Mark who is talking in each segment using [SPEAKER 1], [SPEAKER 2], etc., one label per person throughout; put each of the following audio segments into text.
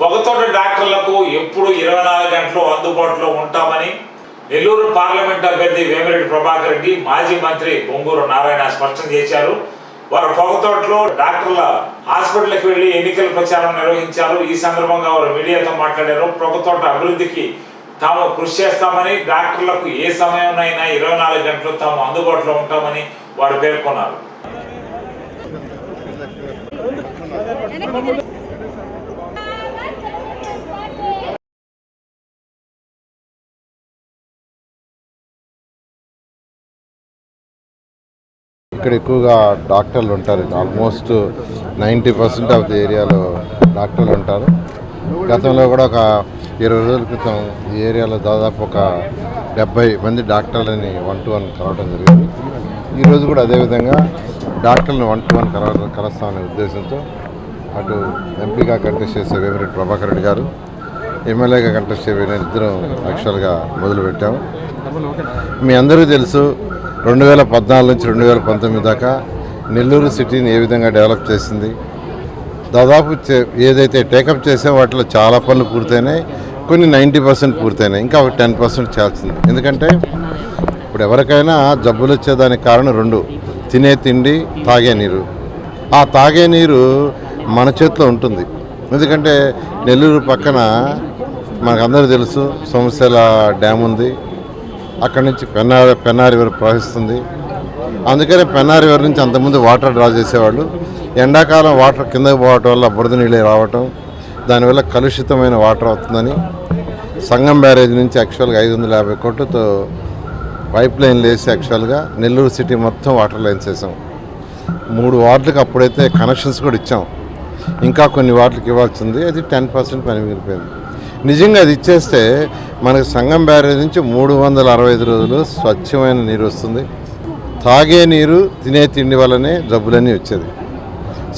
[SPEAKER 1] పొగతోట డాక్టర్లకు ఎప్పుడు ఇరవై నాలుగు గంటలు అందుబాటులో ఉంటామని నెల్లూరు పార్లమెంట్ అభ్యర్థి వేమిరెడ్డి ప్రభాకర్ రెడ్డి మాజీ మంత్రి బొంగూరు నారాయణ స్పష్టం చేశారు. వారు పొగతోటలో డాక్టర్ల హాస్పిటల్కి వెళ్ళి ఎన్నికల ప్రచారం నిర్వహించారు. ఈ సందర్భంగా వారు మీడియాతో మాట్లాడారు. పొగతోట అభివృద్ధికి తాము కృషి చేస్తామని డాక్టర్లకు ఏ సమయంలో ఇరవై నాలుగు గంటలు తాము అందుబాటులో ఉంటామని వారు పేర్కొన్నారు.
[SPEAKER 2] ఇక్కడ ఎక్కువగా డాక్టర్లు ఉంటారు. Almost ninety percent of the ఏరియాలో డాక్టర్లు ఉంటారు. గతంలో కూడా ఒక ఇరవై రోజుల క్రితం ఈ ఏరియాలో దాదాపు ఒక డెబ్బై మంది డాక్టర్లని వన్ టు వన్ కలవడం జరిగింది. ఈరోజు కూడా అదేవిధంగా డాక్టర్లను వన్ టు వన్ కల కలుస్తామనే ఉద్దేశంతో అటు ఎంపీగా కంటెస్ట్ చేసే వేమిరెడ్డి ప్రభాకర్ రెడ్డి గారు ఎమ్మెల్యేగా కంటెస్ట్ చేయబడిన ఇద్దరం యాక్చువల్గా మొదలుపెట్టాము. మీ అందరూ తెలుసు రెండు వేల పద్నాలుగు నుంచి రెండు వేల పంతొమ్మిది దాకా నెల్లూరు సిటీని ఏ విధంగా డెవలప్ చేసింది? దాదాపు చే- ఏదైతే టేకప్ చేసే వాటిలో చాలా పనులు పూర్తయినాయి. కొన్ని నైంటీ పర్సెంట్ పూర్తయినాయి. ఇంకా ఒక టెన్ పర్సెంట్ చేయాల్సింది. ఎందుకంటే ఇప్పుడు ఎవరికైనా జబ్బులు వచ్చేదానికి కారణం రెండు తినే తిండి తాగే నీరు. ఆ తాగే నీరు మన చేతిలో ఉంటుంది. ఎందుకంటే నెల్లూరు పక్కన మనకందరూ తెలుసు సోమశిల డ్యామ్ ఉంది. అక్కడి నుంచి పెన్నార్ పెన్నారి రివర్ ప్రవహిస్తుంది. అందుకనే పెన్నార్ రివర్ నుంచి అంతకుముందు వాటర్ డ్రా చేసేవాళ్ళు. ఎండాకాలం వాటర్ కిందకి పోవటం వల్ల బురద నీళ్ళు రావటం దానివల్ల కలుషితమైన వాటర్ అవుతుందని సంగం బ్యారేజ్ నుంచి యాక్చువల్గా ఐదు వందల యాభై కోట్లతో పైప్ లైన్లు వేసి యాక్చువల్గా నెల్లూరు సిటీ మొత్తం వాటర్ లైన్స్ వేసాం. మూడు వార్డులకు అప్పుడైతే కనెక్షన్స్ కూడా ఇచ్చాం. ఇంకా కొన్ని వార్డులకు ఇవ్వాల్సింది. అది టెన్ పర్సెంట్ పని మిగిలిపోయింది. నిజంగా అది ఇచ్చేస్తే మనకి సంగం బ్యారేజ్ నుంచి మూడు వందల అరవై ఐదు రోజులు స్వచ్ఛమైన నీరు వస్తుంది. తాగే నీరు తినే తిండి వల్లనే జబ్బులన్నీ వచ్చేది.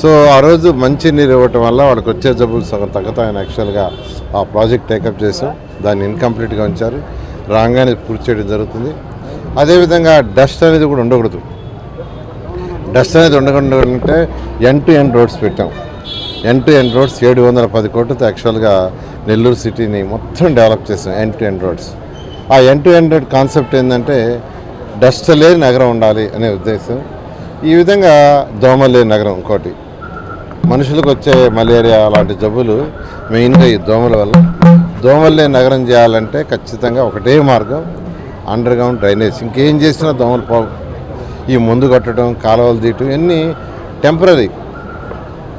[SPEAKER 2] సో ఆ రోజు మంచి నీరు ఇవ్వటం వల్ల వాళ్ళకి వచ్చే జబ్బులు సగం తగ్గుతాయని యాక్చువల్గా ఆ ప్రాజెక్ట్ టేకప్ చేసాం దాన్ని ఇన్కంప్లీట్గా ఉంచారు. రాగానే పూర్తి చేయడం జరుగుతుంది. అదేవిధంగా డస్ట్ అనేది కూడా ఉండకూడదు. డస్ట్ అనేది ఉండకుండా అంటే ఎన్ టు ఎన్ రోడ్స్ పెట్టాం. ఎన్ టు ఎన్ రోడ్స్ ఏడు వందల పది కోట్లతో యాక్చువల్గా నెల్లూరు సిటీని మొత్తం డెవలప్ చేసాం ఎన్ టు ఎండ్ రోడ్స్. ఆ end to end road concept ఏంటంటే డస్ట్ లేని నగరం ఉండాలి అనే ఉద్దేశం. ఈ విధంగా దోమ లేని నగరం ఇంకోటి. మనుషులకు వచ్చే మలేరియా అలాంటి జబ్బులు మెయిన్గా ఈ దోమల వల్ల. దోమలు లేని నగరం చేయాలంటే ఖచ్చితంగా ఒకటే మార్గం అండర్ గ్రౌండ్ డ్రైనేజ్. ఇంకేం చేసినా దోమలు పోవు. ఈ మందు కట్టడం కాలువలు తీయటం ఇవన్నీ టెంపరీ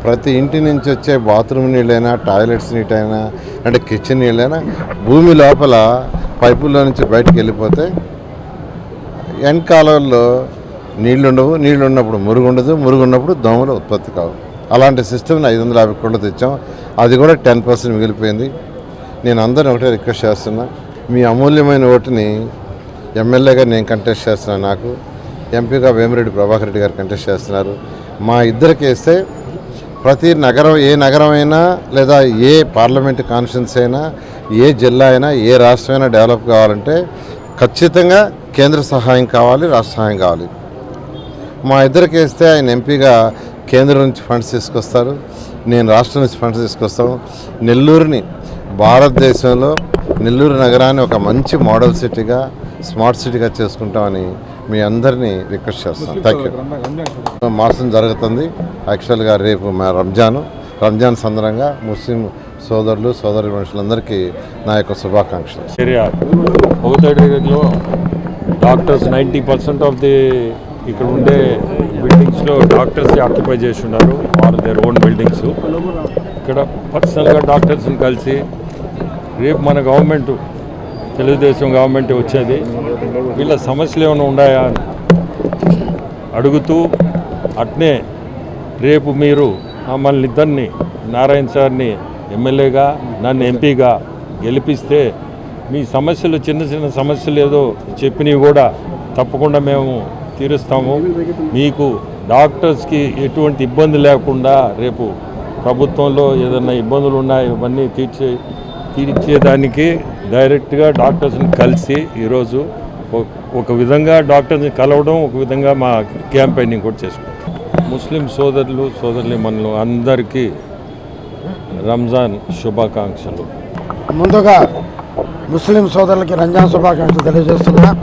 [SPEAKER 2] ప్రతి ఇంటి నుంచి వచ్చే బాత్రూమ్ నీళ్ళైనా టాయిలెట్స్ నీటైనా అంటే కిచెన్ నీళ్ళైనా భూమి లోపల పైపుల్లో నుంచి బయటకు వెళ్ళిపోతే ఎండ్ కాలంలో నీళ్ళు ఉండవు ఉన్నప్పుడు మురుగు ఉండదు మురుగు ఉన్నప్పుడు దోమలు ఉత్పత్తి కావు. అలాంటి సిస్టమ్ని ఐదు వందల యాభై కోట్లు తెచ్చాం. అది కూడా టెన్ పర్సెంట్ మిగిలిపోయింది. నేను అందరిని ఒకటే రిక్వెస్ట్ చేస్తున్నా. మీ అమూల్యమైన ఓటుని ఎమ్మెల్యేగా నేను కంటెస్ట్ చేస్తున్నాను నాకు. ఎంపీగా వేమిరెడ్డి ప్రభాకర్ రెడ్డి గారు కంటెస్ట్ చేస్తున్నారు. మా ఇద్దరికి వేస్తే ప్రతి నగరం ఏ నగరం అయినా లేదా ఏ పార్లమెంట్ కాన్ఫరెన్స్ అయినా ఏ జిల్లా అయినా ఏ రాష్ట్రం అయినా డెవలప్ కావాలంటే ఖచ్చితంగా కేంద్ర సహాయం కావాలి రాష్ట్ర సహాయం కావాలి. మా ఇద్దరికి వేస్తే ఆయన ఎంపీగా కేంద్రం నుంచి ఫండ్స్ తీసుకొస్తారు నేను రాష్ట్రం నుంచి ఫండ్స్ తీసుకొస్తాం నెల్లూరుని భారతదేశంలో నెల్లూరు నగరాన్ని ఒక మంచి మోడల్ సిటీగా స్మార్ట్ సిటీగా చేసుకుంటామని మీ అందరినీ రిక్వెస్ట్ చేస్తాను. థ్యాంక్ యూ మాసం జరుగుతుంది. యాక్చువల్గా రేపు మా రంజాన్ రంజాన్ సందర్భంగా ముస్లిం సోదరులు సోదరి మనుషులందరికీ నా యొక్క శుభాకాంక్షలు.
[SPEAKER 3] ఒకటేలో doctors ninety percent of the ఇక్కడ ఉండే బిల్డింగ్స్లో డాక్టర్స్ ఆక్యుపై చేసి ఉన్నారు. ఆర్ దేర్ ఓన్ బిల్డింగ్స్ ఇక్కడ పర్సనల్గా డాక్టర్స్ని కలిసి రేపు మన గవర్నమెంట్ తెలుగుదేశం గవర్నమెంట్ వచ్చేది. వీళ్ళ సమస్యలు ఏమైనా ఉన్నాయా అని అడుగుతూ అట్నే రేపు మీరు మమ్మల్ని ఇద్దరిని నారాయణ సార్ని ఎమ్మెల్యేగా నన్ను ఎంపీగా గెలిపిస్తే మీ సమస్యలు చిన్న చిన్న సమస్యలు ఏదో చెప్పినవి కూడా తప్పకుండా మేము తీరుస్తాము. మీకు డాక్టర్స్కి ఎటువంటి ఇబ్బంది లేకుండా రేపు ప్రభుత్వంలో ఏదైనా ఇబ్బందులు ఉన్నాయి ఇవన్నీ తీర్చే తీర్చేదానికి డైరెక్ట్గా డాక్టర్స్ని కలిసి ఈరోజు ఒక- ఒక విధంగా డాక్టర్ని కలవడం ఒక విధంగా మా క్యాంపెయినింగ్ కూడా చేసుకుంటాం. ముస్లిం సోదరులు సోదరులు మనలు అందరికీ రంజాన్ శుభాకాంక్షలు.
[SPEAKER 4] ముందుగా ముస్లిం సోదరులకి రంజాన్ శుభాకాంక్షలు తెలియజేస్తున్నా.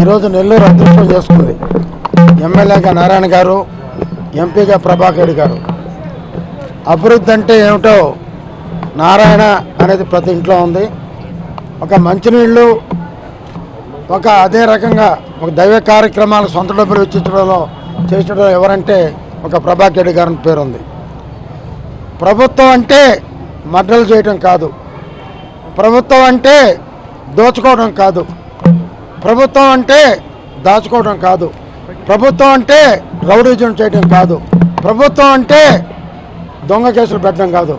[SPEAKER 4] ఈరోజు నెల్లూరు అదృష్టం చేసుకుంది. ఎమ్మెల్యేగా నారాయణ గారు ఎంపీగా ప్రభాకర్ గారు. అభివృద్ధి అంటే ఏమిటో నారాయణ అనేది ప్రతి ఇంట్లో ఉంది. ఒక మంచినీళ్ళు ఒక అదే రకంగా ఒక దైవ కార్యక్రమాలు సొంత డబ్బులు వెచ్చించడంలో చేసడంలో ఎవరంటే ఒక ప్రభాకర్ రెడ్డి గారి పేరు ఉంది ప్రభుత్వం అంటే మడ్డలు చేయటం కాదు. ప్రభుత్వం అంటే దోచుకోవడం కాదు. ప్రభుత్వం అంటే దాచుకోవడం కాదు. ప్రభుత్వం అంటే రౌడీజం చేయడం కాదు. ప్రభుత్వం అంటే దొంగ కేసులు పెట్టడం కాదు.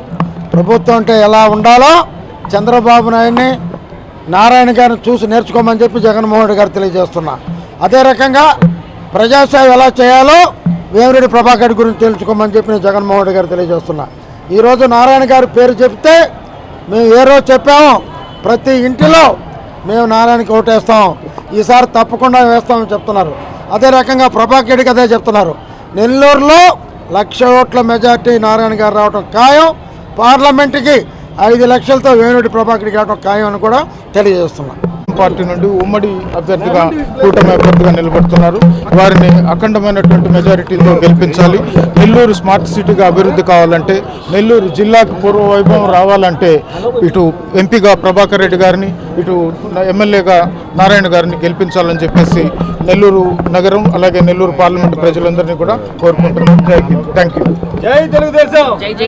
[SPEAKER 4] ప్రభుత్వం అంటే ఎలా ఉండాలో చంద్రబాబు నాయుడిని నారాయణ గారిని చూసి నేర్చుకోమని చెప్పి జగన్మోహన్ రెడ్డి గారు తెలియజేస్తున్నా. అదే రకంగా ప్రజాసేవ ఎలా చేయాలో వేమిరెడ్డి ప్రభాకర్ గురించి తెలుసుకోమని చెప్పి నేను జగన్మోహన్ రెడ్డి గారు తెలియజేస్తున్నా. ఈరోజు నారాయణ గారి పేరు చెప్తే మేము ఏ రోజు చెప్పామో ప్రతి ఇంటిలో మేము నారాయణకి ఓటేస్తాం. ఈసారి తప్పకుండా వేస్తామని చెప్తున్నారు. అదే రకంగా ప్రభాకర్ రెడ్డికి అదే చెప్తున్నారు. నెల్లూరులో లక్ష ఓట్ల మెజార్టీ నారాయణ గారు రావడం ఖాయం. పార్లమెంట్కి ఐదు లక్షలతో వేణుడి ప్రభాకర్ రెడ్డి రావడం ఖాయం అని కూడా తెలియజేస్తున్నాం.
[SPEAKER 5] పార్టీ నుండి ఉమ్మడి అభ్యర్థిగా కూటమి అభ్యర్థిగా నిలబడుతున్నారు. వారిని అఖండమైనటువంటి మెజారిటీతో గెలిపించాలి. నెల్లూరు స్మార్ట్ సిటీగా అభివృద్ధి కావాలంటే నెల్లూరు జిల్లాకు పూర్వ వైభవం రావాలంటే ఇటు ఎంపీగా ప్రభాకర్ రెడ్డి గారిని ఇటు ఎమ్మెల్యేగా నారాయణ గారిని గెలిపించాలని చెప్పేసి నెల్లూరు నగరం అలాగే నెల్లూరు పార్లమెంట్ ప్రజలందరినీ కూడా కోరుకుంటున్నాం. Thank you